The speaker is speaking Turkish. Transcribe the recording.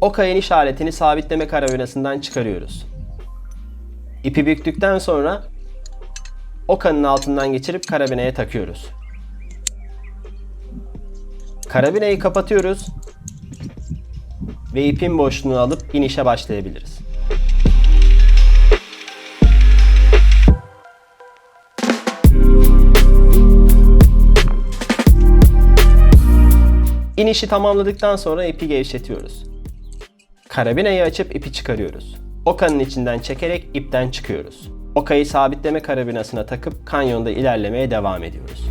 Ok ayın işaretini sabitleme karabinasından çıkarıyoruz. İpi büktükten sonra okanın altından geçirip karabinaya takıyoruz. Karabinayı kapatıyoruz ve ipin boşluğunu alıp inişe başlayabiliriz. İnişi tamamladıktan sonra ipi gevşetiyoruz. Karabinayı açıp ipi çıkarıyoruz. Okanın içinden çekerek ipten çıkıyoruz. Okayı sabitleme karabinasına takıp kanyonda ilerlemeye devam ediyoruz.